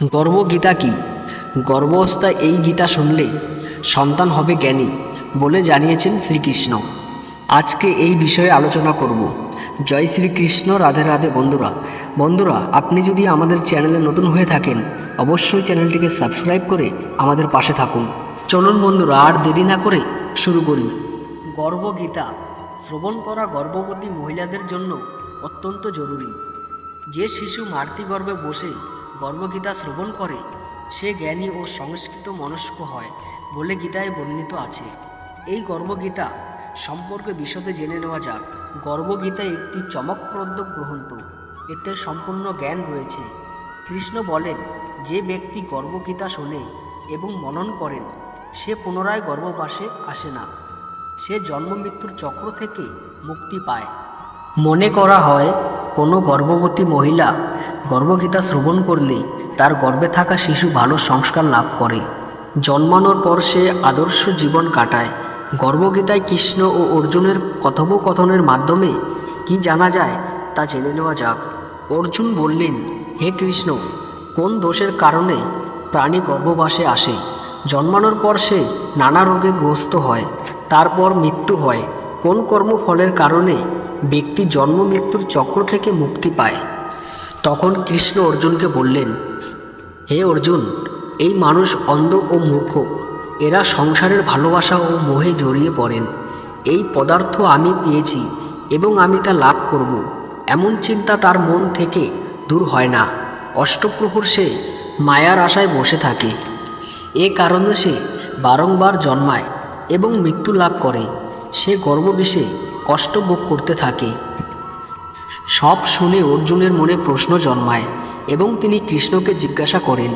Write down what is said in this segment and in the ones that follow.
গর্ভগীতা কি? গর্ভাবস্থায় এই গীতা শুনলে সন্তান হবে জ্ঞানী বলে জানিয়েছেন শ্রীকৃষ্ণ। আজকে এই বিষয়ে আলোচনা করব। জয় শ্রীকৃষ্ণ, রাধে রাধে বন্ধুরা। বন্ধুরা, আপনি যদি আমাদের চ্যানেলে নতুন হয়ে থাকেন, অবশ্যই চ্যানেলটিকে সাবস্ক্রাইব করে আমাদের পাশে থাকুন। চলুন বন্ধুরা, আর দেরি না করে শুরু করি। গর্ভগীতা শ্রবণ করা গর্ভবতী মহিলাদের জন্য অত্যন্ত জরুরি। যে শিশু মাতৃগর্ভে বসে গর্ভগীতা শ্রবণ করে, সে জ্ঞানী ও সংস্কৃত মনস্ক হয় বলে গীতায় বর্ণিত আছে। এই গর্ভগীতা সম্পর্কে বিশদে জেনে নেওয়া যাক। গর্ভগীতা একটি চমকপ্রদ গ্রন্থ। এতে সম্পূর্ণ জ্ঞান রয়েছে। কৃষ্ণ বলেন, যে ব্যক্তি গর্ভগীতা শোনে এবং মনন করেন, সে পুনরায় গর্ভবাসে আসে না। সে জন্মমৃত্যুর চক্র থেকে মুক্তি পায়। মনে করা হয়, কোনো গর্ভবতী মহিলা গর্ভগীতা শ্রবণ করলে তার গর্ভে থাকা শিশু ভালো সংস্কার লাভ করে। জন্মানোর পর সে আদর্শ জীবন কাটায়। গর্ভগীতায় কৃষ্ণ ও অর্জুনের কথোপকথনের মাধ্যমে কি জানা যায়, তা জেনে নেওয়া যাক। অর্জুন বললেন, হে কৃষ্ণ, কোন দোষের কারণে প্রাণী গর্ভবাসে আসে? জন্মানোর পর সে নানা রোগে গ্রস্ত হয়, তারপর মৃত্যু হয়। কোন কর্মফলের কারণে ব্যক্তি জন্ম মৃত্যুর চক্র থেকে মুক্তি পায়। তখন কৃষ্ণ অর্জুনকে বললেন, হে অর্জুন, এই মানুষ অন্ধ ও মূর্খ। এরা সংসারের ভালোবাসা ও মোহে জড়িয়ে পড়েন। এই পদার্থ আমি পেয়েছি এবং আমি তা লাভ করব। এমন চিন্তা তার মন থেকে দূর হয় না। অষ্টপ্রহর সে মায়ার আশায় বসে থাকে। এ কারণে সে বারংবার জন্মায় এবং মৃত্যু লাভ করে। সে গর্ভবিষে কষ্ট ভোগ করতে থাকে। সব শুনে অর্জুনের মনে প্রশ্ন জন্মায় এবং তিনি কৃষ্ণকে জিজ্ঞাসা করেন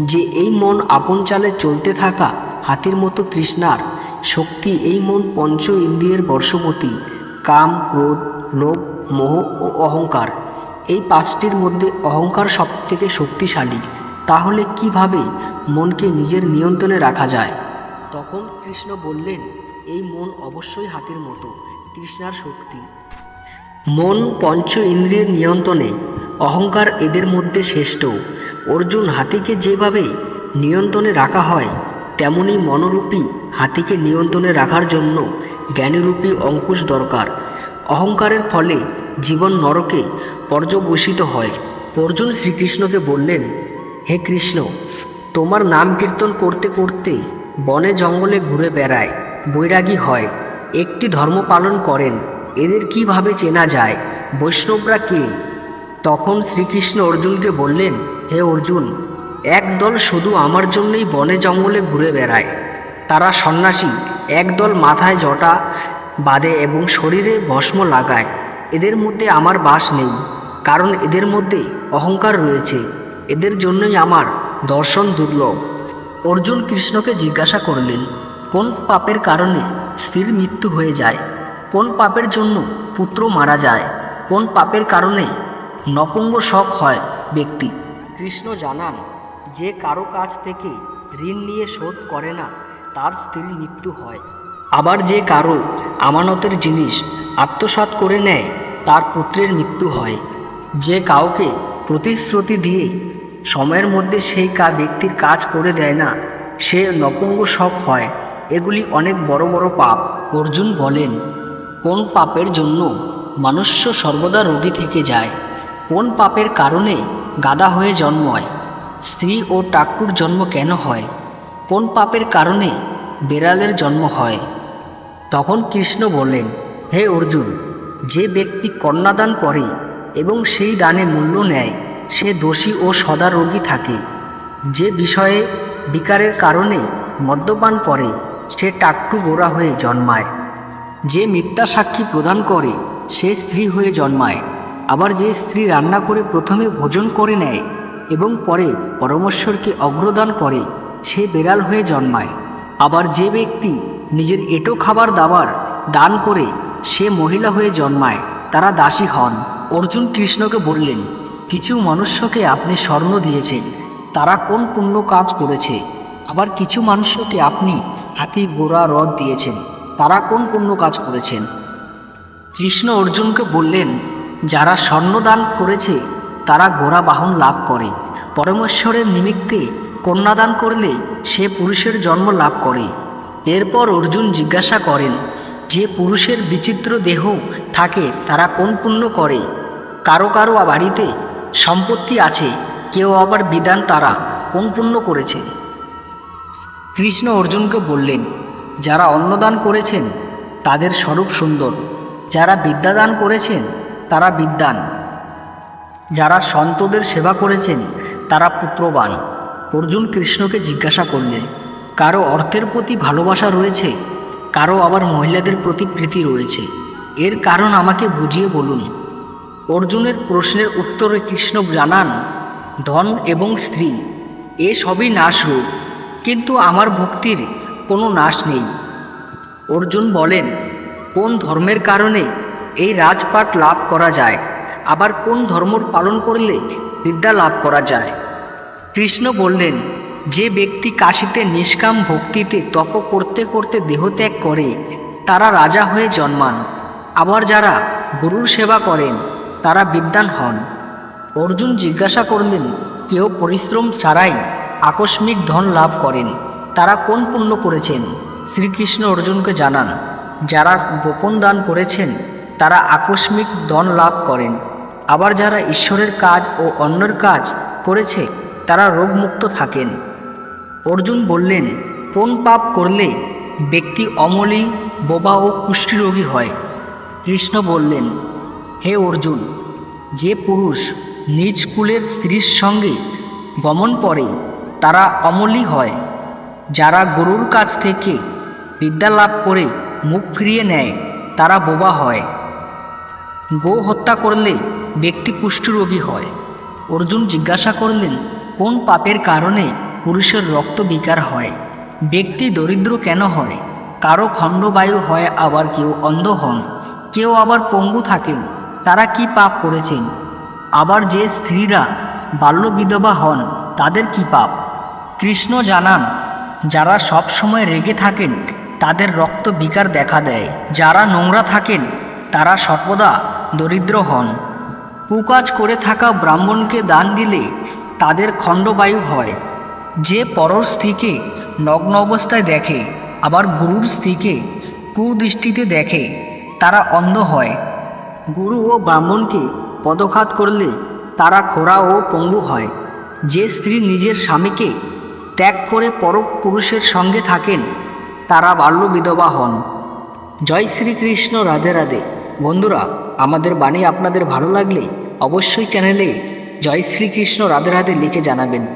যে, এই মন আপন চালে চলতে থাকা হাতির মতো তৃষ্ণার শক্তি এই মন পঞ্চ ইন্দ্রিয়ের বর্ষবতী কাম, ক্রোধ, লোভ, মোহ ও অহংকার। এই পাঁচটির মধ্যে অহংকার সবথেকে শক্তিশালী। তাহলে কীভাবে মনকে নিজের নিয়ন্ত্রণে রাখা যায়? তখন কৃষ্ণ বললেন, এই মন অবশ্যই হাতির মতো। তৃষ্ণার শক্তি। মন পঞ্চ ইন্দ্রিয়ের নিয়ন্ত্রণে, অহংকার এদের মধ্যে শ্রেষ্ঠ। অর্জুন হাতিকে যেভাবে নিয়ন্ত্রণে রাখা হয়, তেমনি মনোরূপী হাতিকে নিয়ন্ত্রণে রাখার জন্য জ্ঞানরূপী অঙ্কুশ দরকার। অহংকারের ফলে জীবন নরকে পর্যবসিত হয়। অর্জুন শ্রীকৃষ্ণকে বললেন, হে কৃষ্ণ, তোমার নাম কীর্তন করতে করতে বনে জঙ্গলে ঘুরে বেড়ায়, বৈরাগী হয়। একটি ধর্ম পালন করেন। এদের কীভাবে চেনা যায়? বৈষ্ণবরা কে? তখন শ্রীকৃষ্ণ অর্জুনকে বললেন, হে অর্জুন একদল শুধু আমার জন্যই বনে জঙ্গলে ঘুরে বেড়ায়। তারা সন্ন্যাসী একদল মাথায় জটা বাঁধে এবং শরীরে ভস্ম লাগায়। এদের মধ্যে আমার বাস নেই, কারণ এদের মধ্যে অহংকার রয়েছে। এদের জন্যই আমার দর্শন দুর্লভ। অর্জুন কৃষ্ণকে জিজ্ঞাসা করলেন কোন পাপের কারণে স্ত্রীর মৃত্যু হয়ে যায়? কোন পাপের জন্য পুত্র মারা যায়? কোন পাপের কারণে নপুঙ্গ শখ হয় ব্যক্তি? কৃষ্ণ জানান, যে কারও কাছ থেকে ঋণ নিয়ে শোধ করে না, তার স্ত্রীর মৃত্যু হয়। আবার যে কারও আমানতের জিনিস আত্মসাৎ করে নেয়, তার পুত্রের মৃত্যু হয়। যে কাউকে প্রতিশ্রুতি দিয়ে সময়ের মধ্যে সেই কা, ব্যক্তির কাজ করে দেয় না, সে নপুঙ্গ শখ হয়। এগুলি অনেক বড় বড় পাপ। অর্জুন বলেন, কোন পাপের জন্য মনুষ্য সর্বদা রোগী থেকে যায়? কোন পাপের কারণে গাদা হয়ে জন্মায় স্ত্রী ও টাকুর জন্ম কেন হয়? কোন পাপের কারণে বেড়ালের জন্ম হয়? তখন কৃষ্ণ বললেন হে অর্জুন, যে ব্যক্তি কন্যাদান করে এবং সেই দানে মূল্য নেয়, সে দোষী ও সদা রোগী থাকে। যে বিষয়ে বিকারের কারণে মদ্যপান করে সে টাকটু গোড়া হয়ে জন্মায়। যে মিথ্যা সাক্ষী প্রদান করে, সে স্ত্রী হয়ে জন্মায়। আবার যে স্ত্রী রান্না করে প্রথমে ভোজন করে নেয় এবং পরে পরমেশ্বরকে অগ্রদান করে, সে বেড়াল হয়ে জন্মায়। আবার যে ব্যক্তি নিজের এটো খাবার দাবার দান করে, সে মহিলা হয়ে জন্মায়, তারা দাসী হন। অর্জুন কৃষ্ণকে বললেন, কিছু মনুষ্যকে আপনি স্বর্ণ দিয়েছেন, তারা কোন পুণ্য কাজ করেছে? আবার কিছু মানুষকে আপনি হাতি গোড়া রথ দিয়েছেন। তারা কোন পুণ্য কাজ করেছেন? কৃষ্ণ অর্জুনকে বললেন, যারা স্বর্ণদান করেছে, তারা ঘোড়া বাহন লাভ করে। পরমেশ্বরের নিমিত্তে কন্যাদান করলে সে পুরুষের জন্ম লাভ করে। এরপর অর্জুন জিজ্ঞাসা করেন, যে পুরুষের বিচিত্র দেহ থাকে, তারা কোন পুণ্য করে? কারও কারও বাড়িতে সম্পত্তি আছে, কেউ আবার বিধান তারা কোন পুণ্য করেছে? কৃষ্ণ অর্জুনকে বললেন, যারা অন্নদান করেছেন, তাদের স্বরূপ সুন্দর। যারা বিদ্যাদান করেছেন, তারা বিদ্যান। যারা সন্তদের সেবা করেছেন, তারা পুত্রবান। অর্জুন কৃষ্ণকে জিজ্ঞাসা করলেন, কারও অর্থের প্রতি ভালোবাসা রয়েছে? কারও আবার মহিলাদের প্রতি প্রীতি রয়েছে? এর কারণ আমাকে বুঝিয়ে বলুন। অর্জুনের প্রশ্নের উত্তরে কৃষ্ণ জানান, ধন এবং স্ত্রী, এ সবই নাশরূপ। কিন্তু আমার ভক্তির কোনো নাশ নেই। অর্জুন বলেন, কোন ধর্মের কারণে এই রাজপাট লাভ করা যায়? আবার কোন ধর্ম পালন করলে বিদ্যা লাভ করা যায়? কৃষ্ণ বললেন, যে ব্যক্তি কাশিতে নিষ্কাম ভক্তিতে তপ করতে করতে দেহত্যাগ করে, তারা রাজা হয়ে জন্মান। আবার যারা গুরুর সেবা করেন, তারা বিদ্যান হন। অর্জুন জিজ্ঞাসা করলেন, কেউ পরিশ্রম ছাড়াই আকস্মিক ধন লাভ করেন। তারা কোন পুণ্য করেছেন? শ্রীকৃষ্ণ অর্জুনকে জানান, যারা গোপন দান করেছেন, তারা আকস্মিক ধন লাভ করেন। আবার যারা ঈশ্বরের কাজ ও অন্যের কাজ করেছে, তারা রোগমুক্ত থাকেন। অর্জুন বললেন, কোন পাপ করলে ব্যক্তি অমলি, বোবা ও কুষ্ঠরোগী হয়? কৃষ্ণ বললেন, হে অর্জুন, যে পুরুষ নিজ কুলের স্ত্রীর সঙ্গে গমন করে তারা অমলি হয়। যারা গুরুর কাছ থেকে বিদ্যা লাভ করে মুখ ফিরিয়ে নেয়, তারা বোবা হয়। গো হত্যা করলে ব্যক্তি কুষ্ঠরোগী হয়। অর্জুন জিজ্ঞাসা করলেন, কোন পাপের কারণে পুরুষের রক্ত বিকার হয়? ব্যক্তি দরিদ্র কেন হয়? কারও খণ্ডবায়ু হয় আবার কেউ অন্ধ হন। কেউ আবার পঙ্গু থাকেন। তারা কি পাপ করেছেন? আবার যে স্ত্রীরা বাল্য বিধবা হন, তাদের কি পাপ? কৃষ্ণ জানান, যারা সব সময় রেগে থাকেন, তাদের রক্ত বিকার দেখা দেয়। যারা নোংরা থাকেন, তারা সর্বদা দরিদ্র হন। কুকাজ করে থাকা ব্রাহ্মণকে দান দিলে তাদের খণ্ডবায়ু হয়। যে পরর স্ত্রীকে নগ্ন অবস্থায় দেখে, আবার গুরুর স্ত্রীকে কুদৃষ্টিতে দেখে, তারা অন্ধ হয়। গুরু ও ব্রাহ্মণকে পদঘাত করলে তারা খোরা ও পঙ্গু হয়। যে স্ত্রী নিজের স্বামীকে ত্যাগ করে পর পুরুষের সঙ্গে থাকেন, তারা বাল্য বিধবা হন। জয় শ্রীকৃষ্ণ, রাধে রাধে। বন্ধুরা, আমাদের বাণী আপনাদের ভালো লাগলে অবশ্যই চ্যানেলে জয় শ্রীকৃষ্ণ, রাধে রাধে লিখে জানাবেন।